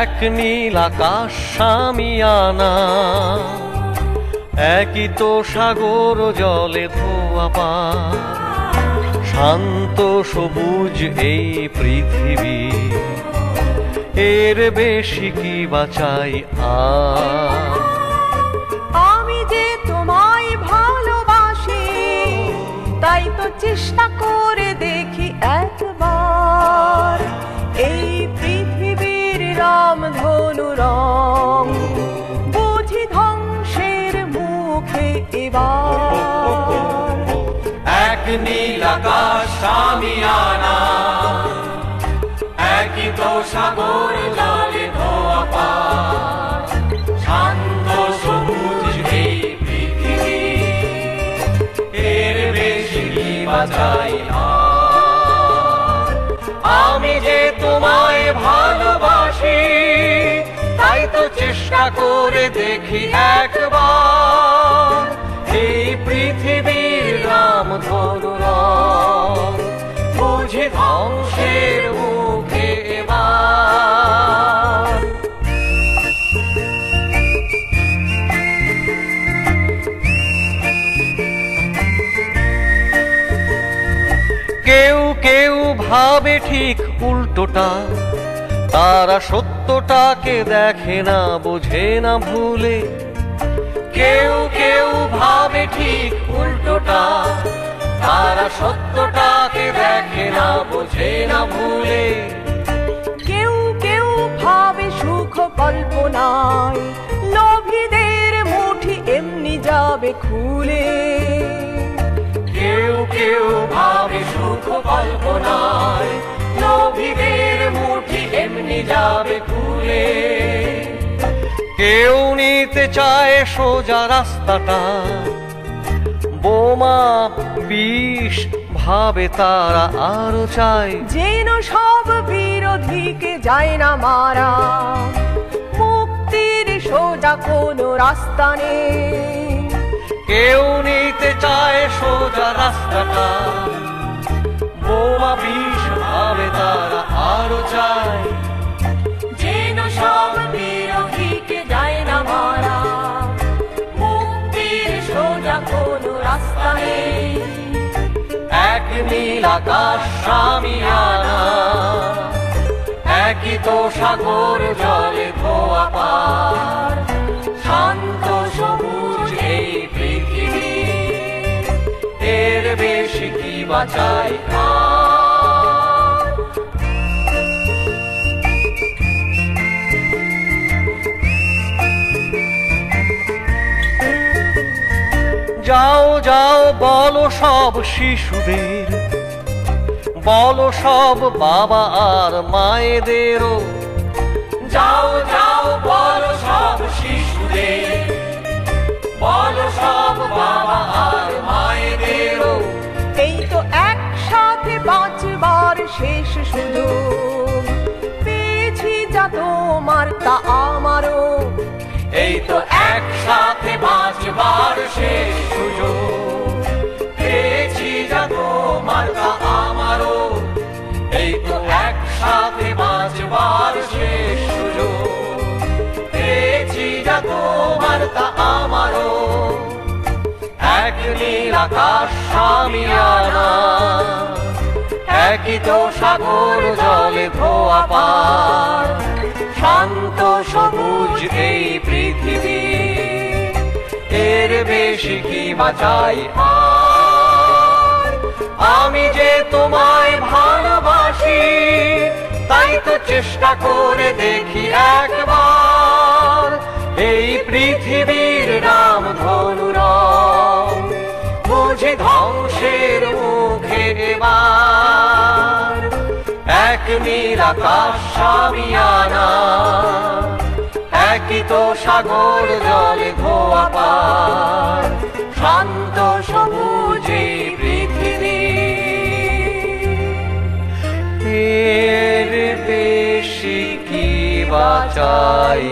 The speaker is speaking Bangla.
এক নীল আকাশ সামিয়ানা একই তো সাগর জলে ধোয়া পা। শান্ত সবুজ এই পৃথিবী, এর বেশি কি বাঁচাই আর? আমি যে তোমায় ভালোবাসি, তাই তো চেষ্টা করে দেখি একবার। রাম ধনু রং বুঝি ধ্বংসের মুখে এবার। এক নীল আকাশ সামিয়ানা একই তো সাগর শান্ত চেষ্টা করে দেখি একবার। এই পৃথিবীর রাম ধনুরং বুঝে ধ্বংসের মুখে এবার। কেউ কেউ ভাবে ঠিক উল্টোটা তারা সত্যটাকে দেখে না, বোঝে না ভুলে। কেউ কেউ ভাবে ঠিক উল্টোটা, তারা সত্যটাকে দেখে না, বোঝে না ভুলে। কেউ কেউ ভাবে সুখ কল্পনায়, লোভীদের মুঠি এমনি যাবে খুলে। কেউ কেউ ভাবে সুখ কল্পনায়, লোভীদের এমনি যাবে খুলে কেউ নিতে চায় সোজা রাস্তাটা। বোমা বিষ ভাবে তারা আরও চায়। যেন সব বিরোধীকে যায় না মারা। মুক্তির সোজা কোনো রাস্তা নেই। কেউ নিতে চায় সোজা রাস্তাটা। বোমা বিষ ভাবে তারা আকাশ সামিয়ানা একই তো সাগর জলে ধোয়া পার। শান্ত সবুজ এই পৃথিবী, এর বেশি কি বাঁচাই যাও যাও, বলো সব শিশুদের বলো সব বাবা আর মায়েদেরও। যাও যাও বলো সব শিশুদের। বলো সব বাবা আর মায়েদেরও। এই তো একসাথে বাঁচবার শেষ সুযোগ। পেয়েছি যা তোমার তা আমারও। এই তো একসাথে বাঁচবার শেষ সুযোগ। একই তো সাগর, জলে পার। শান্ত সবুজ এই পৃথিবী, এর বেশি কি আমি যে তোমায় ভালোবাসি, তাই তো চেষ্টা করে দেখি একবার। এই পৃথিবীর এক নীল আকাশ সামিয়ানা, একই তো সাগর জলে ধোয়া পার। শান্ত সবুজ পৃথিবী। বেশি কি বাঁচাই